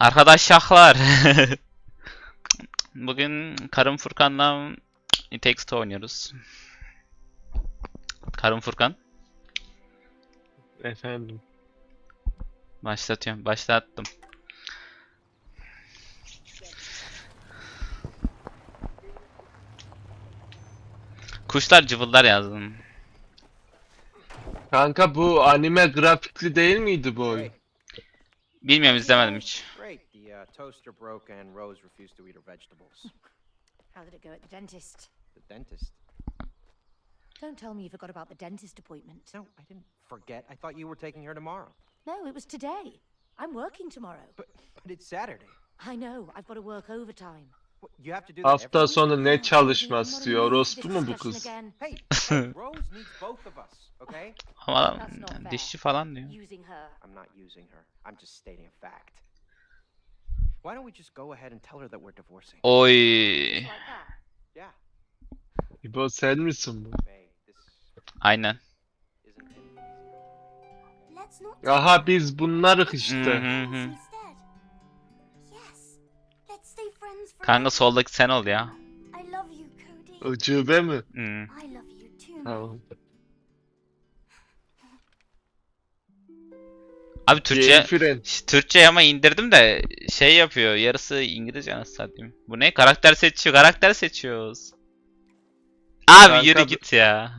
Arkadaşlar. Bugün Karım Furkan'la It Takes Two oynuyoruz. Karım Furkan. Efendim. Başlatıyorum. Başlattım. Kuşlar cıvıldar yazdım. Kanka bu anime grafikli değil miydi bu oyun? Bilmiyorum izlemedim hiç. Great. The uh, toaster broke and Rose refused to eat her vegetables. How did it go at the dentist? The dentist. Don't tell me you forgot about the dentist appointment. No, I didn't forget. I thought you were taking her tomorrow. No, it was today. I'm working tomorrow. But but it's Saturday. I know, I've got to work overtime. What, you have to do that every Hafta week? sonu ne Yeah, çalışması I'm diyor. not mu bu kız? discussion. Hey, hey, Rose needs both of us, okay? Ama That's dişçi falan diyor. Using her. I'm not using her. I'm just stating a fact. Why don't we just go ahead and tell her that we're divorcing? Oy. Yeah. İbo sen misin bu? This Aynen. isn't any easier. Let's not Aha biz bunlarık Hı işte. hı hı. instead. Yes. Let's stay friends forever. Kanka soldaki sen ol ya. I love you, Cody. Ucube mi? I love you too. Tamam. Abi Türkçe Türkçe ama indirdim de şey yapıyor. Yarısı İngilizce anasını satayım. Bu ne? Karakter seçiyor. Karakter seçiyoruz. Abi Kanka yürü git ya.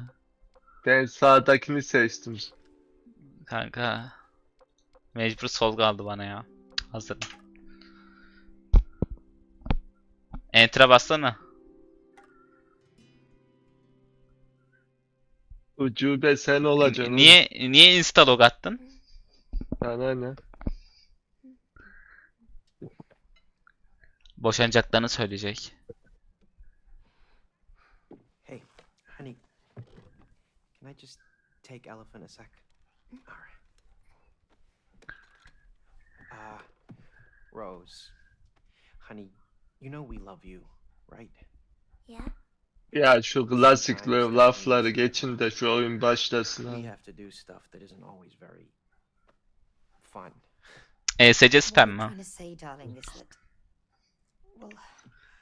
Ben sağdakini seçtim. Kanka. Mecbur sol kaldı bana ya. Hazır. Enter'a bassana. Ucube sen olacaksın. Niye niye insta log attın? Sana ne? Boşanacaklarını söyleyecek. Hey, honey, can I just take Elephant a sec? All right. Uh, Rose, honey, you know we love you, right? Yeah? Ya şu klasik lafları geçin de şu oyun başlasın We have to do stuff that isn't always very. ESC spam mi?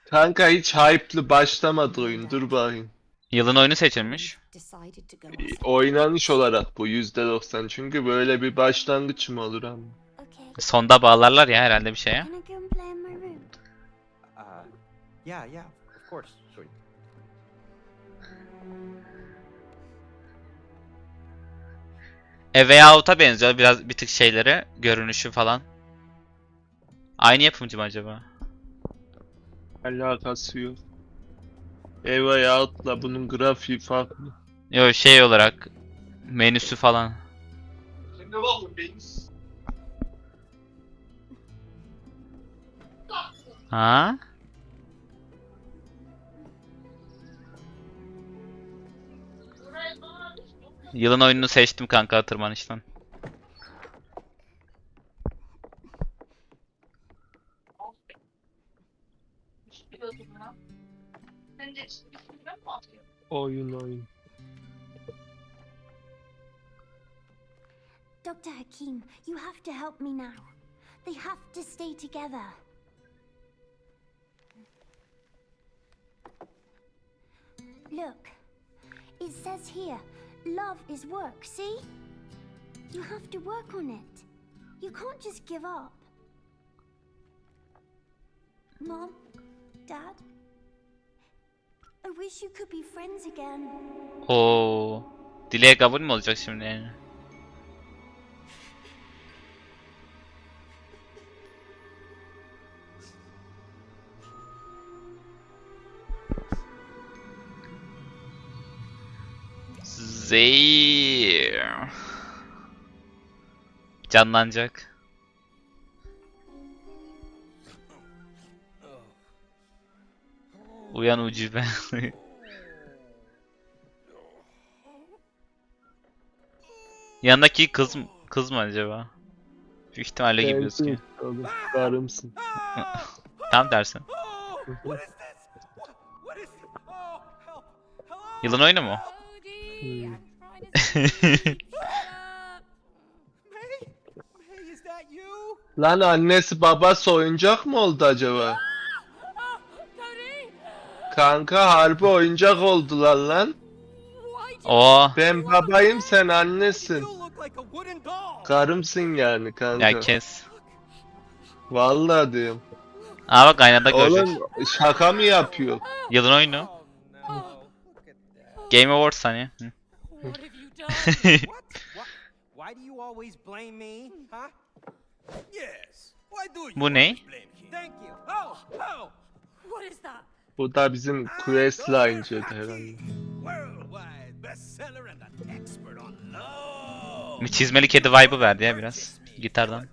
Kanka hiç hype'lı başlamadı oyun. Dur bakayım. Yılın oyunu seçilmiş. separate Oynanış olarak bu %90 çünkü böyle bir başlangıç mı olur ama? Sonda bağlarlar ya herhalde bir şeye. Uh, yeah, yeah, of course, sweet. A Way Out'a benziyor biraz bir tık şeyleri, görünüşü falan. Aynı yapımcı mı acaba? Alakası yok. Eva Out'la bunun grafiği farklı. Yo şey olarak menüsü falan. Ha? Yılın oyununu seçtim kanka tırmanıştan. Oyun oyun. Dr. Hakim, you have to help me now. They have to stay together. Look, it says here, love is work, see? You have to work on it. You can't just give up. Mom, Dad, I wish you could be friends again. Oo. Dileğe kabul mü olacak şimdi? Zehir. Canlanacak. Uyan ucube. Yanındaki kız mı, kız mı acaba? Büyük ihtimalle gibi gözüküyor. Karımsın. Tam dersin. Oh! Yılın oyunu mu? Lan annesi babası oyuncak mı oldu acaba? Kanka harbi oyuncak oldular lan. Oo. Ben babayım sen annesin. Karımsın yani kanka. Ya kes. Vallahi diyorum. Aa bak aynada görecek. Oğlum şaka mı yapıyor? Yılın oyunu. Game Awards hani. Hı. What have you done? What? What? Why do you always blame me? Huh? Yes. Why do you Bu ne? Thank you. Oh, oh. what is that? Bu da bizim herhalde. An expert on love. Bir çizmeli kedi vibe'ı verdi ya biraz. Gitardan.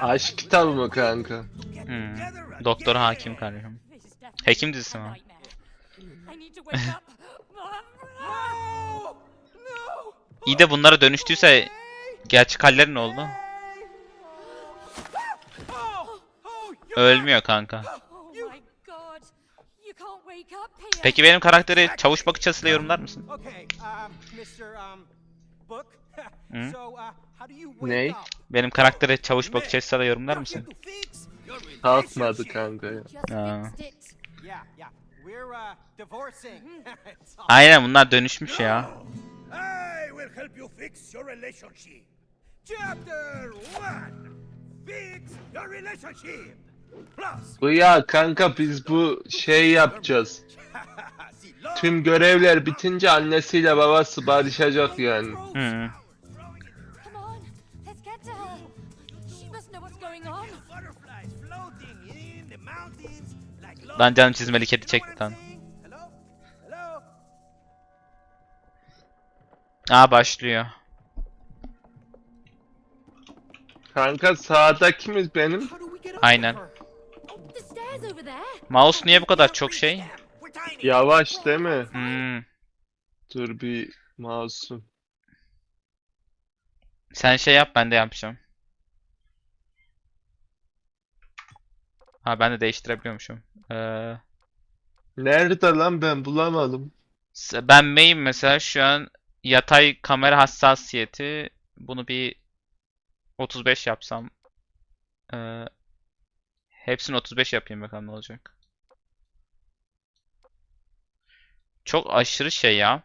Aşk kitabı mı kanka? Hmm. Doktor hakim kardeşim. Hekim dizisi mi? İyi de bunlara dönüştüyse gerçek halleri ne oldu? Ölmüyor kanka. Peki benim karakteri çavuş bakış açısıyla yorumlar mısın? So, uh, how do you wake Ney? Benim karakteri çavuş bakış açısıyla yorumlar mısın? Kalkmadı kanka ya. Aa. fixed it. Yeah, yeah. We're uh, all- Aynen bunlar dönüşmüş ya. I will help you fix your relationship. Chapter 1 Fix your relationship. Plus, Bu ya kanka biz bu şey yapacağız. Tüm görevler bitince annesiyle babası barışacak yani. Hı. Lan canım çizmeli kedi çekti lan. Aa başlıyor. Kanka benim. We get over Aynen. Mouse niye bu kadar çok şey? Yavaş değil mi? Hmm. Dur bir mouse'um. Sen şey yap ben de yapacağım. Ha ben de değiştirebiliyormuşum. Ee, Nerede lan ben bulamadım. s- ben main mesela şu an yatay kamera hassasiyeti bunu bir 35 yapsam. Ee, hepsini 35 yapayım bakalım ne olacak. Çok aşırı şey ya.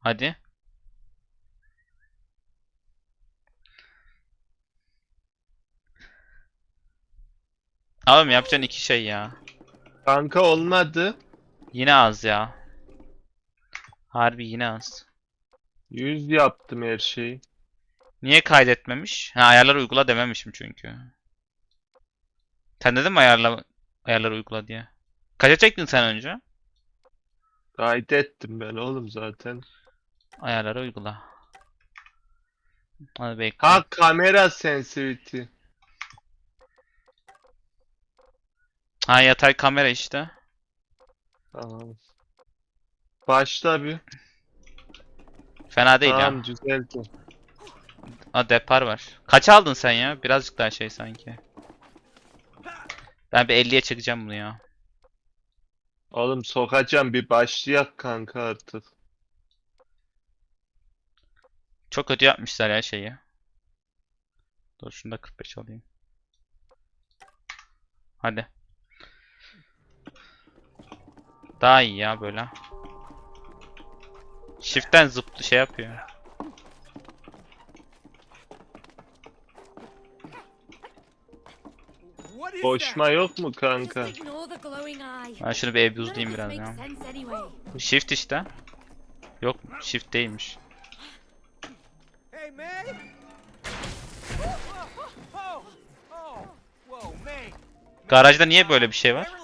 Hadi. Oğlum yapacaksın iki şey ya. Kanka olmadı. Yine az ya. Harbi yine az. 100 yaptım her şeyi. Niye kaydetmemiş? Ha ayarlar uygula dememişim çünkü. Sen dedin mi ayarla ayarları uygula diye? Kaça çektin sen önce? Kaydettim ben oğlum zaten. Ayarları uygula. Hadi bekle. Ha kamera sensitivity. Ha yatay kamera işte. Tamam. Başla bir. Fena değil Tamam ya. düzeldi. Ha depar var. Kaç aldın sen ya? Birazcık daha şey sanki. Ben bir 50'ye çekeceğim bunu ya. Oğlum sokacağım bir başlayak kanka artık. Çok kötü yapmışlar ya şeyi. Dur şunu da 45 alayım. Hadi. Daha iyi ya böyle. Shift'ten zıp şey yapıyor. What is that? Koşma yok mu kanka? Ben şunu bir this biraz ya. Shift işte. Yok shift değilmiş. Garajda niye böyle bir şey var?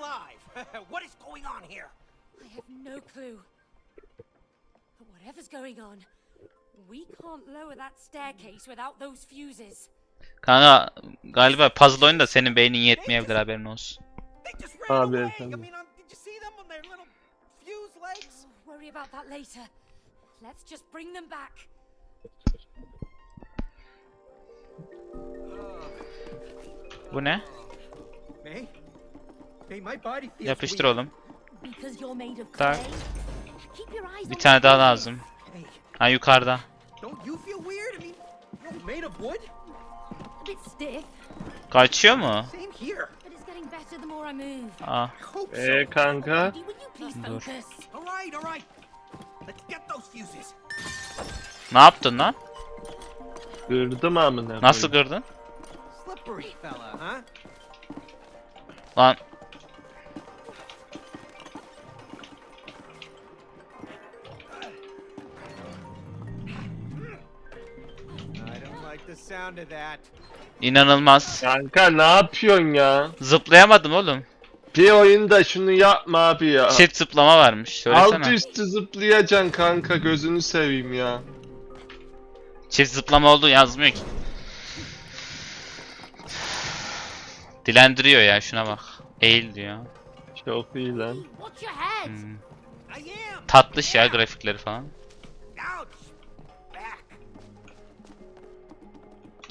Whatever's going on, we can't lower that staircase without those fuses. Kanka galiba puzzle oyunu da senin beynin yetmeyebilir haberin olsun. Abi, efendim. Worry about that later. Let's just bring them back. Bu ne? Yapıştır oğlum. Tak. Bir tane daha lazım. Ha yukarıda. Kaçıyor mu? Aa, Ee kanka? Dur. ne yaptın lan? Kırdım amına Nasıl kırdın? Lan inanılmaz. Kanka ne yapıyorsun ya? Zıplayamadım oğlum. Bir oyunda şunu yapma abi ya. Çift zıplama varmış. Alt Söylesene. üstü zıplayacaksın kanka gözünü seveyim ya. Çift zıplama olduğu yazmıyor ki. Dilendiriyor ya şuna bak. Eğil diyor. Çok iyi lan. Hmm. Tatlış ya grafikleri falan.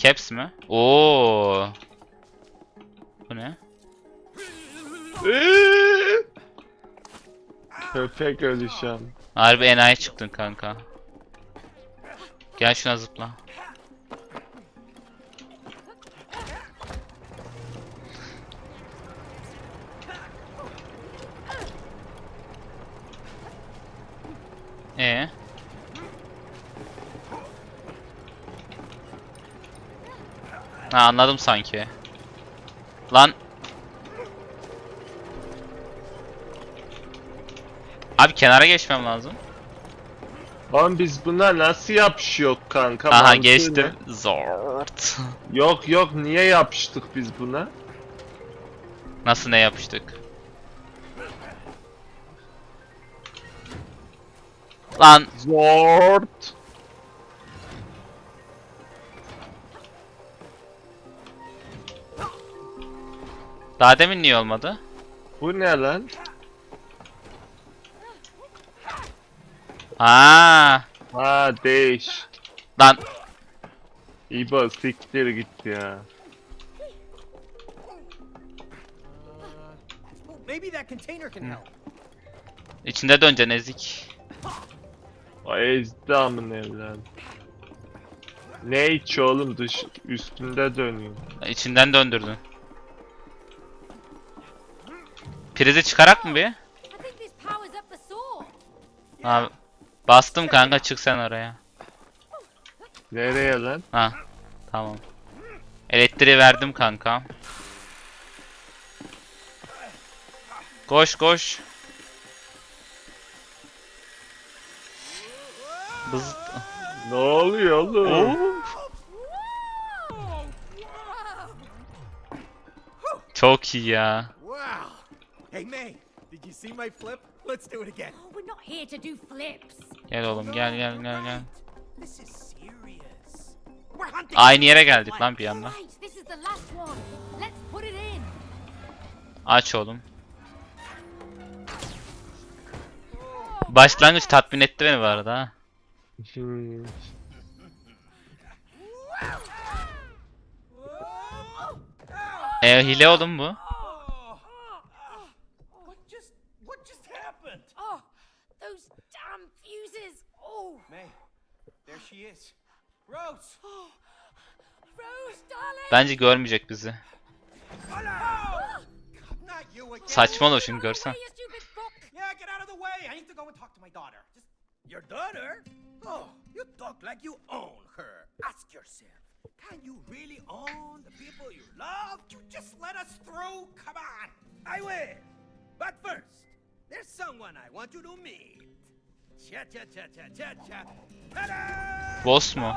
Caps mi? Oo. Bu ne? Köpek ölüşen. Harbi enayi çıktın kanka. Gel şuna zıpla. Ha anladım sanki. Lan. Abi kenara geçmem lazım. Lan biz buna nasıl yapışıyor kanka? Aha Mantığı geçtim. Zort. ne? Yok yok niye yapıştık biz buna? Nasıl ne yapıştık? Lan Zort. Daha demin niye olmadı? Bu ne lan? Aa, Ha değiş. lan İbo siktir git ya. Maybe that container can help. içinde döneceksin ezik. O ezdi amına evlen. Ne iç oğlum dış üstünde dönüyor. İçinden döndürdün. Prizi çıkarak mı bir? I think this powers up the saw. Ha, bastım kanka çık sen oraya. Nereye lan? Ha, tamam. Elektriği verdim kanka. Koş koş. Bız... Ne oluyor oğlum? Çok iyi ya. Hey, May, did you see my flip? Let's do it again. Oh, we're not here to do flips. Gel oğlum gel gel gel gel. This is serious. We're hunting. Aynı yere geldik lan bir anda. Right, this is the last one. Let's put it in. Aç oğlum. Başlangıç tatmin etti beni bu arada ha. E hile oğlum bu. What just what just happened? Oh, those damn fuses. Oh, May, there she is. Rose. Rose, darling. Bence görmeyecek bizi. Not you again. Saçmalama şimdi Get out of görsen. the way, you stupid book. Yeah, get out of the way. I need to go and talk to my daughter. Just your daughter? Oh, you talk like you own her. Ask yourself, can you really own the people you love? You just let us through? Come on. I will. But first, there's someone I want you to meet. Cha cha cha cha cha cha. Boss mu?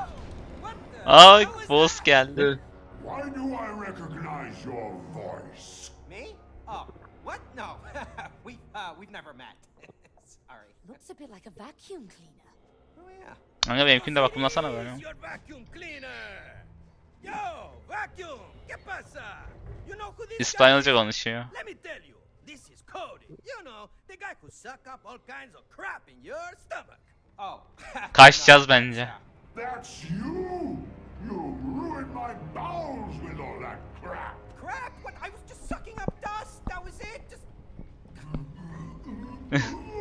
Ay boss geldi. Why do I recognize your voice? Me? Oh, what? No, we uh, we've never met. Sorry. Looks a bit like a vacuum cleaner. Oh yeah. Kanka benimkini de vakumlasana böyle. Your vacuum cleaner. Yo, vacuum, ¿qué pasa? You know who this İspanyolca konuşuyor. Let me tell you, this is Cody. You know, the guy who suck up all kinds of crap in your stomach. Oh. Kaçacağız bence. That's you! You ruined my bowels with all that crap! Crap? What? I was just sucking up dust. That was it. Just. Huh?